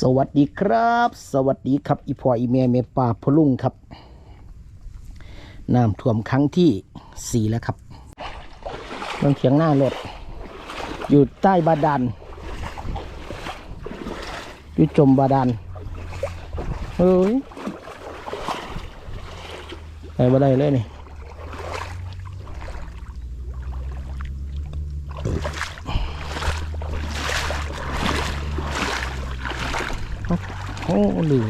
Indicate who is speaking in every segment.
Speaker 1: สวัสดีครับ สวัสดีครับอีพออีเมียเมป่าพะลุงครับน้ำท่วมครั้งที่สี่แล้วครับเมืองเถียงหน้ารถอยู่ใต้บาดาลอยู่จมบาดาลเฮ้ยไปบ่ได้เลยนี่ โอ้ลือ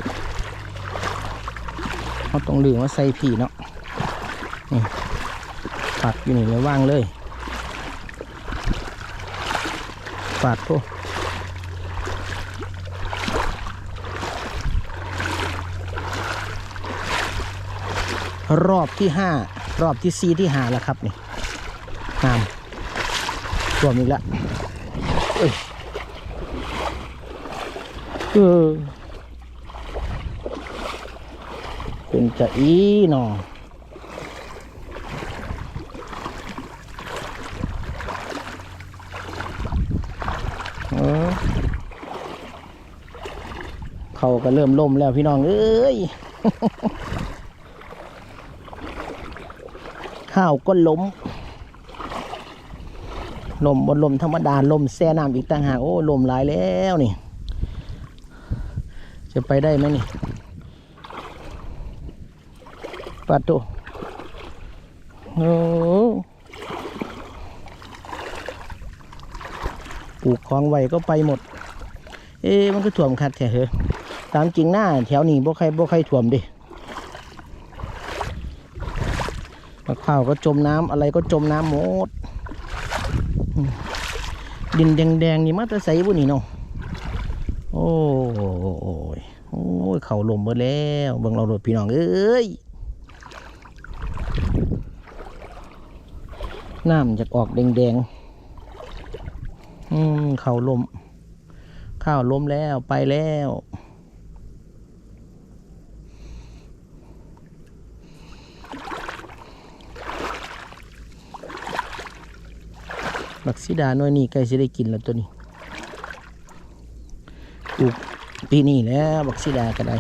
Speaker 1: เขาต้องลือมาใส่ผีเนาะนี่ปักอยู่นี่แล้วว่างเลยปาดโตรอบที่ห้ารอบที่สี่ที่ห้าแล้วครับนี่น้ำท่วมอีกแล้วเอ้ยเออ เป็นจะอีหนอเออเขาก็เริ่มล่มแล้วพี่น้อง เอ้ย ข้าวก็ล้มลมบนลมธรรมดาลมแซ่น้ำอีกต่างหากโอ้ลมหลายแล้วนี่ จะไปได้ไหมนี่ ปัดตัวโอ้ปลูกของไว้ก็ไปหมด เอ๊ะมันก็ถ่วมคัดแท้เหรอตามจริงหน้าแถวนี้บ่ใครบ่ใครถ่วมดิมะพร้าวก็จมน้ำอะไรก็จมน้ำหมด ดินแดงๆนี่มาแตะใสบุนี่เนาะโอ้ยโอ้ย เข่าลมหมดแล้วเบิ่งเราโดดพี่น้องเอ้ย น้ำจะออกแดงๆอืมเขาลม ข้าวล้มแล้วไปแล้ว บักซิดาน้อยนี่ใกล้จะได้กินแล้วตัวนี้ปลูกปีนี้แล้วบักซิดาก็ได้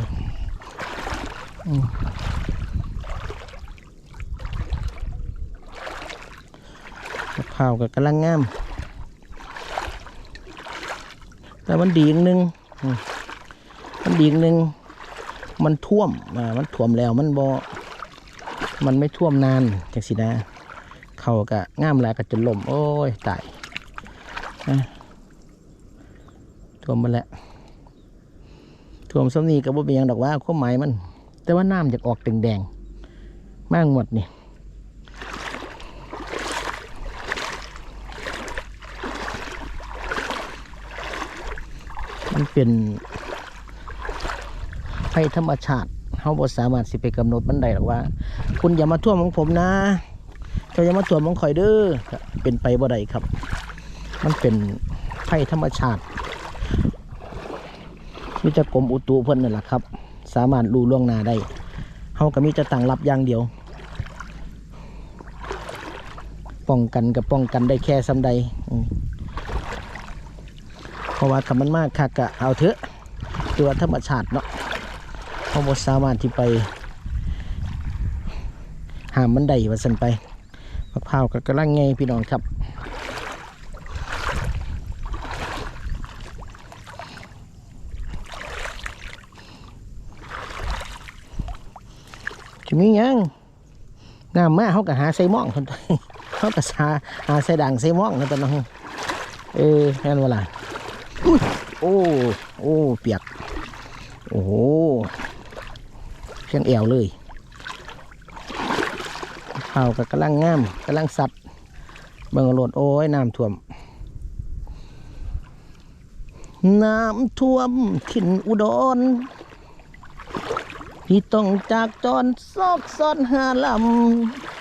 Speaker 1: อืมมะพร้าวก็กำลังงาม แต่มันดีอย่างหนึ่งมันดีอย่างหนึ่งมันท่วมอ่ามันท่วมแล้วมันบอมันไม่ท่วมนานจังสินะเขาก็งามแล้วก็จะล่มโอ้ยตายนะท่วมมาแล้วท่วมสำนีกับว่าเป็นยังดอกว่าความหมายมัน แต่ว่าน้ำจะออกแดงๆมากหมดนี่ มันเป็นภัยธรรมชาติเขาบ่สามารถสิไปกำหนดมันได้หรอกว่า คุณอย่ามาท่วมของผมนะเจ้าอย่ามาท่วมของข่อยเด้อเป็นไปบ่ได้ครับ มันเป็นภัยธรรมชาติมีแต่กรมอุตุเพิ่นนั่นแหละครับ สามารถรู้ล่วงหน้าได้เขาก็มีจะตั้งรับอย่างเดียว ป้องกันกับป้องกันได้แค่ซ้ำใดอื เพราะว่าคำมันมากคักกะเอาเถอะตัวธรรมชาติเนาะเพราะว่าสามารถที่ไป หามมันได้ว่าสันไปมะพร้าวกับกระลังไงพี่น้องครับจะมียังน้ำมาเขาก็หาใส่หม่องคนตัวเขาก็หาหาใส่ด่างใส่หม่องกันตัวน้องเออแค่นั้นเวลา โอ้ โอ้ เปียก โอ้โหเพียงแอวเลยข้าวก็กำลังงามกำลังสัดเบิ่งเอาโลดโอ้ยน้ำท่วม น้ำท่วมถิ่นอุดรพี่ต้องจากจรซอกซ่อนหาลำ